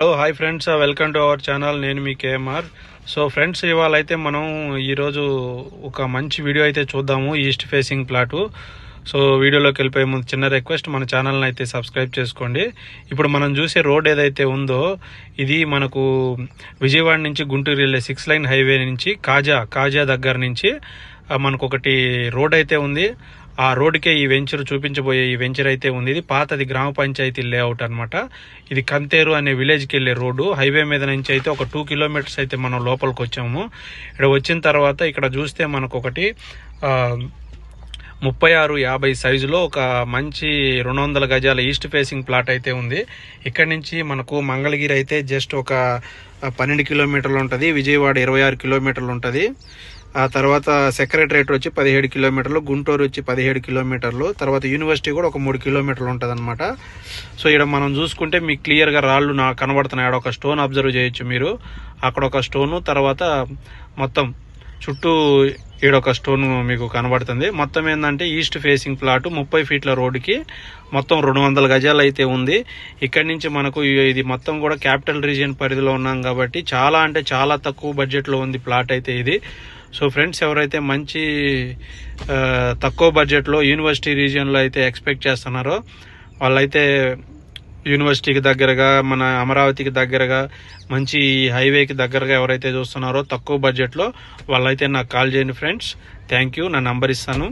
Hello hi friends welcome to our channel నేను మీ KMR. So friends ఇవాళ అయితే మనం ఈరోజు ఒక మంచి వీడియో అయితే చూద్దాము ఈస్ట్ ఫేసింగ్ ప్లాటు సో వీడియోలోకి వెళ్ళిపోయే ముందు చిన్న రిక్వెస్ట్ మన ఛానల్ని అయితే సబ్స్క్రైబ్ చేసుకోండి. ఇప్పుడు మనం చూసే రోడ్ ఏదైతే ఉందో ఇది మనకు విజయవాడ నుంచి గుంటూరు వెళ్ళే సిక్స్ లైన్ హైవే నుంచి కాజా కాజా దగ్గర నుంచి మనకు ఒకటి రోడ్ అయితే ఉంది. ఆ రోడ్కే ఈ వెంచర్ చూపించబోయే ఈ వెంచర్ అయితే ఉంది. ఇది పాతది గ్రామ పంచాయతీ లేఅవుట్ అనమాట ఇది కంతేరు అనే విలేజ్కి వెళ్ళే రోడ్డు. హైవే మీద నుంచి అయితే ఒక టూ కిలోమీటర్స్ అయితే మనం లోపలికి వచ్చాము. ఇక్కడ వచ్చిన తర్వాత ఇక్కడ చూస్తే మనకు ఒకటి ముప్పై ఆరు యాభై సైజులో ఒక మంచి రెండు వందల గజాల ఈస్ట్ ఫేసింగ్ ప్లాట్ అయితే ఉంది. ఇక్కడ నుంచి మనకు మంగళగిరి అయితే జస్ట్ ఒక పన్నెండు కిలోమీటర్లు ఉంటుంది. విజయవాడ ఇరవై ఆరు కిలోమీటర్లు ఉంటుంది. ఆ తర్వాత సెక్రటరేట్ వచ్చి పదిహేడు కిలోమీటర్లు గుంటూరు వచ్చి పదిహేడు కిలోమీటర్లు తర్వాత యూనివర్సిటీ కూడా ఒక మూడు కిలోమీటర్లు ఉంటుంది అనమాట సో ఇక్కడ మనం చూసుకుంటే మీకు క్లియర్గా రాళ్ళు నా కనబడుతున్నాయి. ఆడ ఒక స్టోన్ అబ్జర్వ్ చేయొచ్చు మీరు. అక్కడ ఒక స్టోను తర్వాత మొత్తం చుట్టూ ఈడొక స్టోన్ మీకు కనబడుతుంది. మొత్తం ఏంటంటే ఈస్ట్ ఫేసింగ్ ప్లాట్ ముప్పై ఫీట్ల రోడ్డుకి మొత్తం రెండు వందల గజాలు అయితే ఉంది. ఇక్కడి నుంచి మనకు ఇది మొత్తం కూడా క్యాపిటల్ రీజియన్ పరిధిలో ఉన్నాం కాబట్టి చాలా అంటే చాలా తక్కువ బడ్జెట్లో ఉంది ప్లాట్ అయితే ఇది. సో ఫ్రెండ్స్ ఎవరైతే మంచి తక్కువ బడ్జెట్లో యూనివర్సిటీ రీజియన్లో అయితే ఎక్స్పెక్ట్ చేస్తున్నారో వాళ్ళైతే యూనివర్సిటీకి దగ్గరగా మన అమరావతికి దగ్గరగా మంచి హైవేకి దగ్గరగా ఎవరైతే చూస్తున్నారో తక్కువ బడ్జెట్లో వాళ్ళైతే నాకు కాల్ చేయండి ఫ్రెండ్స్. Thank you. నా నంబర్ ఇస్తాను.